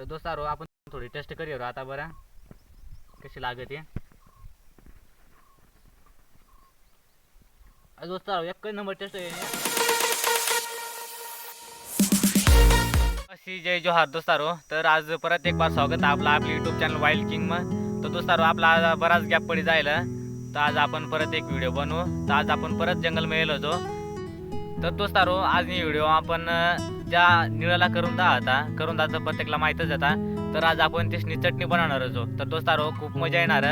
तर दोस्तारो आपण थोडी टेस्ट करूया आता बरं. कशी लागत? लागते दोस्तारो एक नंबर टेस्ट आहे. अशी जय जोहार दोस्तारो तर आज परत एक बार स्वागत आपलं आपलं युट्यूब चॅनल वाईल्ड किंग मग तर दोस्तारो आपला आज बराच गॅप पडी जायला. तर आज आपण परत एक व्हिडिओ बनवू. तर आज आपण परत जंगल येलो होतो. तर दोस्तारो आज मी व्हिडिओ आपण ज्या निळाला करून दा होता करून दा तर प्रत्येकाला माहीतच होता तर आज आपण त्याची चटणी बनवणार आहोत. तर दोस्तारो खूप मजा येणार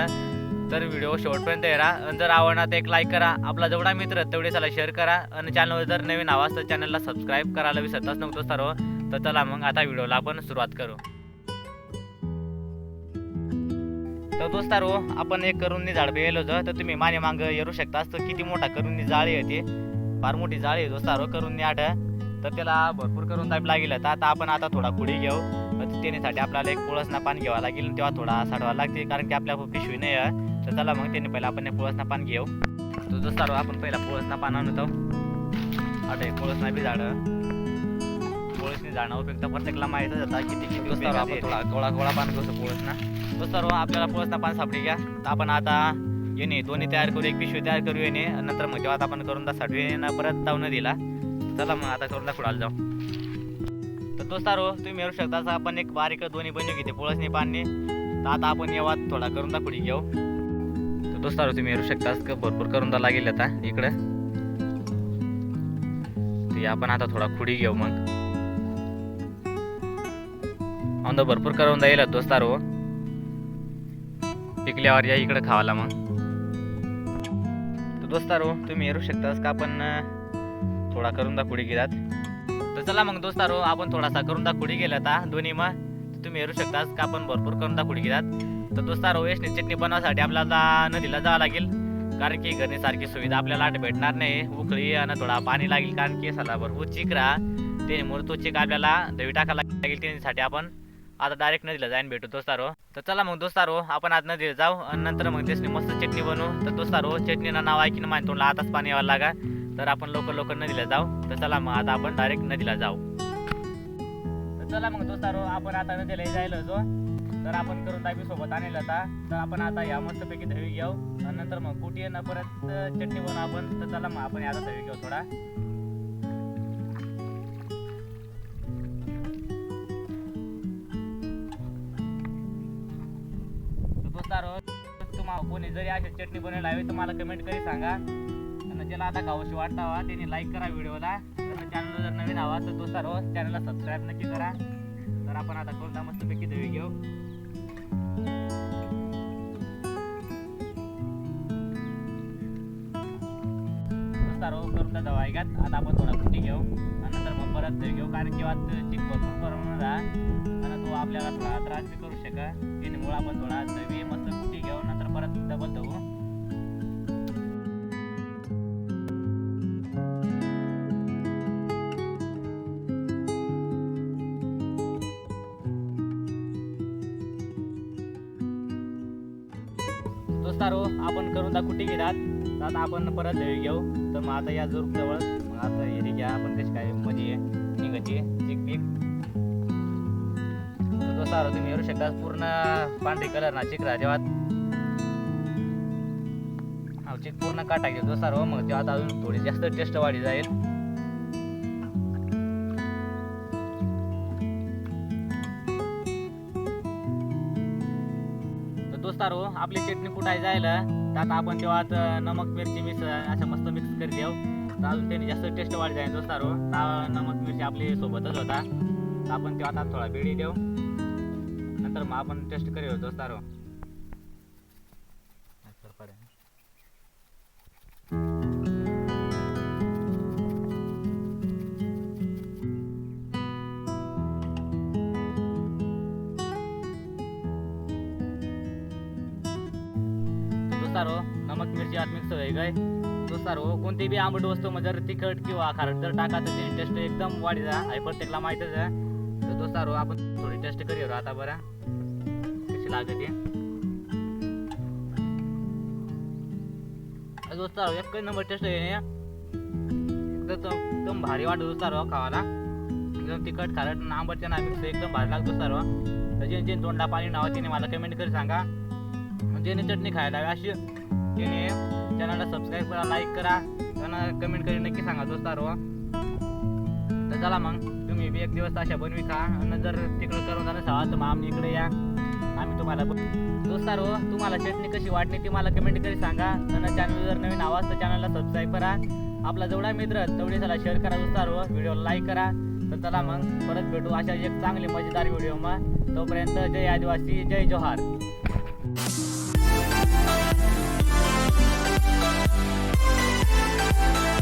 तर व्हिडिओ शेवटपर्यंत येणार आणि जर आवडणार तर एक लाईक करा. आपला जेवढा मित्र तेवढे त्याला शेअर करा. आणि चॅनलवर जर नवीन आवाज तर चॅनलला सबस्क्राईब करायला विसरताच नको दोस्तारो तर चला मग आता व्हिडिओला आपण सुरुवात करू. तर दोस्तारो आपण एक करून झाड बेलो होतं. तर तुम्ही माने मांग येऊ शकता. तर किती मोठा करून जाळी होती फार मोठी जाळी आहे दोस्तारो करून आठ तर त्याला भरपूर करून दाब लागेल. तर आता आपण आता थोडा पुढे घेऊ तर त्यासाठी आपल्याला एक पुळसना पान घ्यावा लागेल तेव्हा थोडा साठवा लागते कारण की आपल्या पिशवी नाही आहे. तर चला मग त्याने पहिला आपण एक पुळसना पान घेऊ. तर दोस्तारो आपण पहिला पुळसना पान आणतो. आता एक पुळसना बी झाडं. पोळसनी जाणं उपयुक्त प्रत्येकाला माहीतच होता किती किती उपयोगाचं आपण ते. थोडा गोळा गोळा पान कसं पोळसना दोस्तारो आपल्याला पोळसना पान सापडी घ्या. तर आपण आता येणे दोन्ही तयार करू एक पिशवी तयार करू येणे. नंतर मग तेव्हा आपण करून दा साठवी परत जाऊन दिला. चला मग आता करून दा जाऊ. तर दोस्तारो तुम्ही मिळू शकता असं आपण एक बारीक दोन्ही बनू घेते पोळसनी पाणी तर आता आपण येवा थोडा करून दा पुढे घेऊ. तर दोस्तारो तुम्ही मिळू शकता भरपूर करून दा लागेल आता इकडं. ते आपण आता थोडा खुडी घेऊ मग. औंदा भरपूर करून जाईल हो पिकल्यावर या इकडे खावाला मग. तर हो तुम्ही हेरू शकतास का आपण थोडा करून दाखवडी गेलात तर चला मग दोस्तारो आपण थोडासा करून दाखवडी गेला आता दोन्ही मग तुम्ही हेरू शकता का आपण भरपूर करून दाखवडी कुडी गेलात तर दोस्तारो वेशनी चटणी बनवासाठी आपल्याला नदीला जावं लागेल. कारण की घरनी सारखी सुविधा आपल्याला आठ भेटणार नाही. उकळी आणि थोडा पाणी लागेल कारण की साला भरपूर चिक राहा. त्यामुळे तो चिक आपल्याला दवी टाकायला लागेल त्यासाठी आपण आता डायरेक्ट नदीला जाईन भेटू दोस्तारो तर चला मग दोस्तारो आपण आज नदीला जाऊ. आणि नंतर मग त्याची मस्त चटणी बनवू. तर दोस्तारो चटणीनं नाव ऐकीन माहिती तोंडला आताच पाणी यावं लागा. तर आपण लवकर लवकर नदीला जाऊ. तर चला मग आता आपण डायरेक्ट नदीला जाऊ. तर चला मग दोस्तारो आपण आता नदीला जायला होतो. तर आपण करून दाबी सोबत आणेल आता. तर आपण आता या मस्तपैकी धवी घेऊ. आणि नंतर मग कुठी येणं परत? चटणी बनवू आपण. तर चला मग आपण आता धवी घेऊ थोडा. दोस्तारो तुम्हाला कोणी जरी अशी चटणी बनवायला हवी तर मला कमेंट करी सांगा. आणि ज्याला आता खाऊशी वाटतावा त्यांनी लाईक करा व्हिडिओला. चॅनल जर नवीन हवा तर तो सर्व चॅनलला सबस्क्राईब नक्की करा. तर आपण आता कोणता मस्तपैकी देवी घेऊ? सर्व करून जाऊ दवा ऐकात आता आपण थोडा सुट्टी घेऊ? आणि नंतर मग परत घेऊ. कारण की वाद चिक भरपूर करून राहा आणि तो आपल्याला थोडा त्रास बी करू शका त्यामुळे आपण थोडा दवी मस्त सुट्टी घेऊ? नंतर परत डबल धुवू दोस्तारो आपण करून दा कुठे घेतात तर आता आपण परत दही घेऊ. तर मग आता या जरूर जवळ. मग आता हे घ्या आपण कशी काय मध्ये निघायची? चिक पीक तर दोस्तारो तुम्ही येऊ शकता. पूर्ण पांढरी कलर ना चिक जेव्हा चिक पूर्ण काटा घेऊ दोस्तारो. मग तेव्हा आता अजून थोडी जास्त टेस्ट वाढी जाईल. दोस्तारो आपली चटणी कुठाय जायला. तर आता आपण तेव्हाच नमक मिरची मिक्स असं मस्त मिक्स करी देऊ. चालू त्याने जास्त टेस्ट वाढ जाईल दोस्तारो नमक मिरची आपली सोबतच होता. आपण तेव्हा आता थोडा बिडी देऊ. नंतर मग आपण टेस्ट करू दोस्तारो दोस्तारो नमक मिरची आत मिक्स होईल काय? दोस्तारो कोणती बी आंबट वस्तू म्हणजे जर तिखट किंवा खारट जर टाका तर टेस्ट एकदम वाढी जा. हे प्रत्येकला माहीतच आहे. तर दोस्तारो आपण थोडी टेस्ट करूया आता बरं. कशी लागते दोस्तारो एक नंबर टेस्ट आहे एकदम एकदम भारी वाटत दोस्तारो खावाला. एकदम तिखट खारट आंबटच्या आंबटचे ना मिक्स एकदम भारी लागतो सर्व तर जे जे तोंडला पाणी नाव तिने मला कमेंट करी सांगा. आणि चटणी खायला हवी अशी. त्याने चॅनलला सबस्क्राईब करा लाईक करा. त्यांना कमेंट करी नक्की सांगा दोस्त सर्व तर चला मग तुम्ही बी एक दिवस अशा बनवी खा. आणि जर तिकडं करून जाणं असाल तर मग आम्ही इकडे या. आम्ही तुम्हाला दोस्तारो तुम्हाला चटणी कशी वाटली ती मला कमेंट करी सांगा. आणि चॅनल जर नवीन आवाज तर चॅनलला सबस्क्राईब करा. आपला जेवढा मित्र तेवढे त्याला शेअर करा दोस्तारो व्हिडिओ व्हिडिओला लाईक करा. तर चला मग परत भेटू अशा एक चांगली मजेदार व्हिडिओ मग. तोपर्यंत जय आदिवासी जय जोहार.